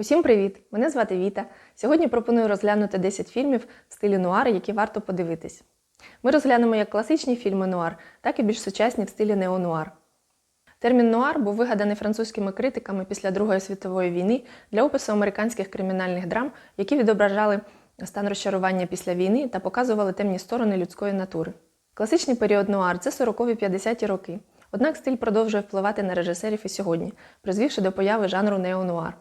Усім привіт! Мене звати Віта. Сьогодні пропоную розглянути 10 фільмів в стилі нуар, які варто подивитись. Ми розглянемо як класичні фільми нуар, так і більш сучасні в стилі неонуар. Термін нуар був вигаданий французькими критиками після Другої світової війни для опису американських кримінальних драм, які відображали стан розчарування після війни та показували темні сторони людської натури. Класичний період нуар це 40-50-ті роки. Однак стиль продовжує впливати на режисерів і сьогодні, призвівши до появи жанру неонуар.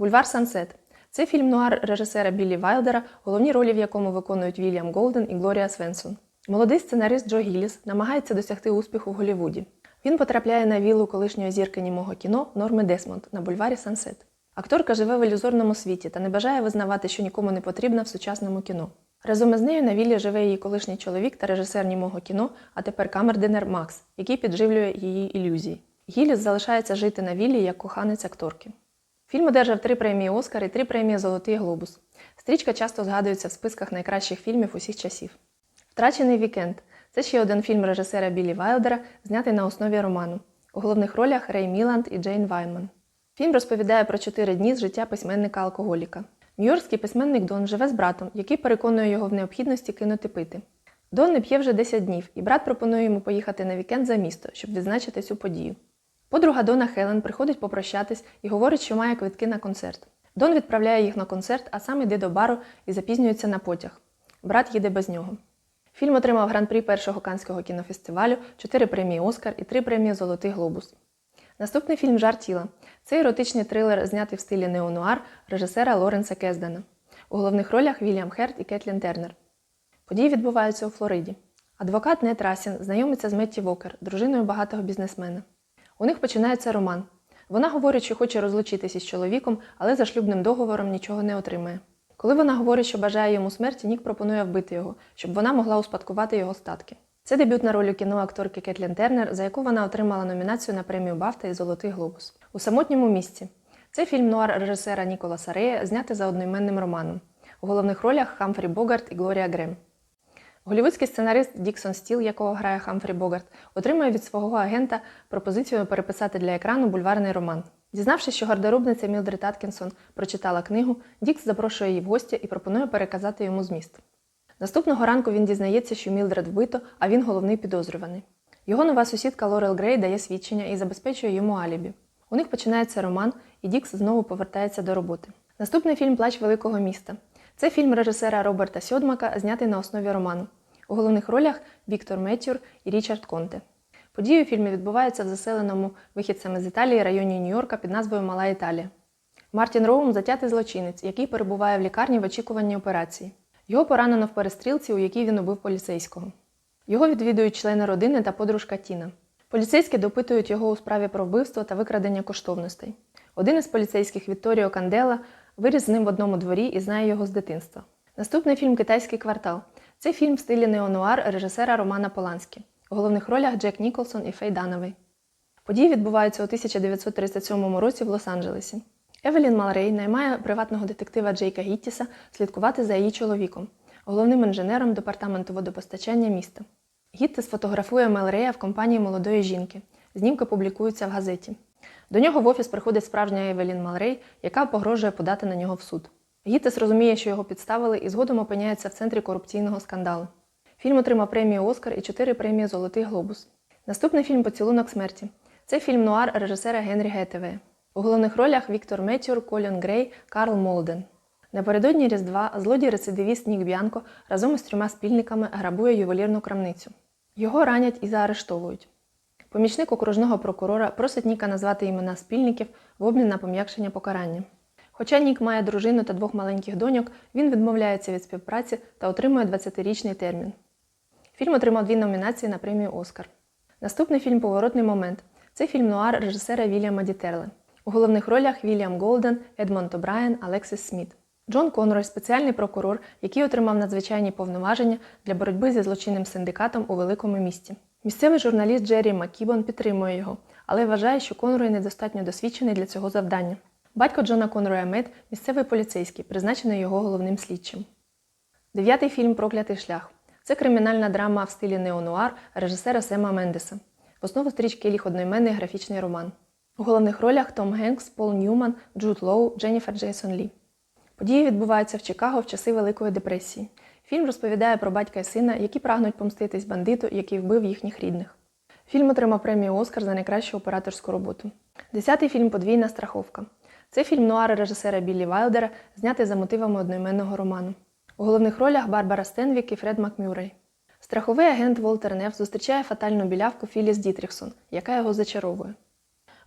Бульвар Сансет це фільм нуар режисера Біллі Вайлдера, головні ролі в якому виконують Вільям Голден і Глорія Свенсон. Молодий сценарист Джо Гілліс намагається досягти успіху в Голлівуді. Він потрапляє на віллу колишньої зірки німого кіно Норми Десмонд на бульварі Сансет. Акторка живе в ілюзорному світі та не бажає визнавати, що нікому не потрібна в сучасному кіно. Разом із нею на віллі живе її колишній чоловік та режисер німого кіно, а тепер камердинер Макс, який підживлює її ілюзії. Гілліс залишається жити на віллі як коханець акторки. Фільм одержав три премії Оскар і три премії Золотий глобус. Стрічка часто згадується в списках найкращих фільмів усіх часів. Втрачений вікенд це ще один фільм режисера Біллі Вайлдера, знятий на основі роману. У головних ролях Рей Міланд і Джейн Вайнман. Фільм розповідає про чотири дні з життя письменника-алкоголіка. Нью-Йоркський письменник Дон живе з братом, який переконує його в необхідності кинути пити. Дон не п'є вже 10 днів, і брат пропонує йому поїхати на вікенд за місто, щоб відзначити цю подію. Подруга Дона Хелен приходить попрощатись і говорить, що має квитки на концерт. Дон відправляє їх на концерт, а сам іде до бару і запізнюється на потяг. Брат їде без нього. Фільм отримав гран-прі першого канського кінофестивалю, 4 премії Оскар і 3 премії Золотий глобус. Наступний фільм Жар тіла. Це еротичний трилер, знятий в стилі неонуар режисера Лоренса Кездена. У головних ролях Вільям Херт і Кетлін Тернер. Події відбуваються у Флориді. Адвокат Нет Расін знайомиться з Метті Вокер, дружиною багатого бізнесмена. У них починається роман. Вона говорить, що хоче розлучитися з чоловіком, але за шлюбним договором нічого не отримає. Коли вона говорить, що бажає йому смерті, Нік пропонує вбити його, щоб вона могла успадкувати його статки. Це дебютна роль у кіно акторки Кетлін Тернер, за яку вона отримала номінацію на премію Бафта і Золотий глобус. У самотньому місці. Це фільм нуар режисера Ніколаса Рея, знятий за одноіменним романом. У головних ролях Хамфрі Богарт і Глорія Грем. Голівудський сценарист Діксон Стіл, якого грає Хамфрі Богарт, отримує від свого агента пропозицію переписати для екрану бульварний роман. Дізнавшись, що гардеробниця Мілдред Аткінсон прочитала книгу, Дікс запрошує її в гості і пропонує переказати йому зміст. Наступного ранку він дізнається, що Мілдред вбито, а він головний підозрюваний. Його нова сусідка Лорел Грей дає свідчення і забезпечує йому алібі. У них починається роман, і Дікс знову повертається до роботи. Наступний фільм Плач великого міста. Це фільм режисера Роберта Сьодмака, знятий на основі роману. У головних ролях Віктор Меттюр і Річард Конте. Події у фільмі відбуваються в заселеному вихідцями з Італії районі Нью-Йорка під назвою Мала Італія. Мартін Роум затятий злочинець, який перебуває в лікарні в очікуванні операції. Його поранено в перестрілці, у якій він убив поліцейського. Його відвідують члени родини та подружка Тіна. Поліцейські допитують його у справі про вбивство та викрадення коштовностей. Один із поліцейських Вітторіо Кандела виріс з ним в одному дворі і знає його з дитинства. Наступний фільм Китайський квартал. Це фільм в стилі неонуар режисера Романа Поланські. У головних ролях Джек Ніколсон і Фей Дановий. Події відбуваються у 1937 році в Лос-Анджелесі. Евелін Малрей наймає приватного детектива Джейка Гіттіса слідкувати за її чоловіком, головним інженером департаменту водопостачання міста. Гіттіс фотографує Мелрея в компанії молодої жінки. Знімки публікуються в газеті. До нього в офіс приходить справжня Евелін Малрей, яка погрожує подати на нього в суд. Гіттес розуміє, що його підставили, і згодом опиняється в центрі корупційного скандалу. Фільм отримав премію Оскар і чотири премії Золотий глобус. Наступний фільм Поцілунок смерті. Це фільм нуар режисера Генрі Гетеве. У головних ролях Віктор Меттюр, Колін Грей, Карл Молден. Напередодні Різдва злодій-рецидивіст Нік Б'янко разом із трьома спільниками грабує ювелірну крамницю. Його ранять і заарештовують. Помічник окружного прокурора просить Ніка назвати імена спільників в обмін на пом'якшення покарання. Хоча Нік має дружину та двох маленьких доньок, він відмовляється від співпраці та отримує 20-річний термін. Фільм отримав дві номінації на премію Оскар. Наступний фільм Поворотний момент це фільм нуар режисера Вільяма Дітерли. У головних ролях Вільям Голден, Едмонд О'Брайен, Алексіс Сміт. Джон Конрой спеціальний прокурор, який отримав надзвичайні повноваження для боротьби зі злочинним синдикатом у великому місті. Місцевий журналіст Джері Маккібон підтримує його, але вважає, що Конрой недостатньо досвідчений для цього завдання. Батько Джона Конроя Мед – місцевий поліцейський, призначений його головним слідчим. Дев'ятий фільм Проклятий шлях. Це кримінальна драма в стилі неонуар режисера Сема Мендеса. В основу стрічки ліг одноіменний графічний роман. У головних ролях Том Генкс, Пол Ньюман, Джуд Лоу, Дженніфер Джейсон Лі. Події відбуваються в Чикаго в часи Великої депресії. Фільм розповідає про батька і сина, які прагнуть помститись бандиту, який вбив їхніх рідних. Фільм отримав премію Оскар за найкращу операторську роботу. Десятий фільм Подвійна страховка. Це фільм нуари режисера Біллі Вайлдера, знятий за мотивами одноіменного роману. У головних ролях Барбара Стенвік і Фред Макмюррей. Страховий агент Волтер Неф зустрічає фатальну білявку Філіс Дітріксон, яка його зачаровує.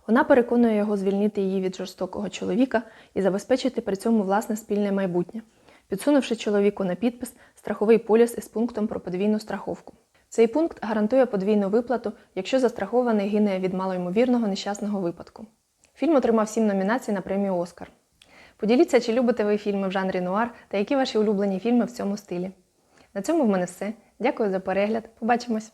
Вона переконує його звільнити її від жорстокого чоловіка і забезпечити при цьому власне спільне майбутнє, підсунувши чоловіку на підпис страховий поліс із пунктом про подвійну страховку. Цей пункт гарантує подвійну виплату, якщо застрахований гине від малоймовірного нещасного випадку. Фільм отримав сім номінацій на премію Оскар. Поділіться, чи любите ви фільми в жанрі нуар та які ваші улюблені фільми в цьому стилі. На цьому в мене все. Дякую за перегляд. Побачимось!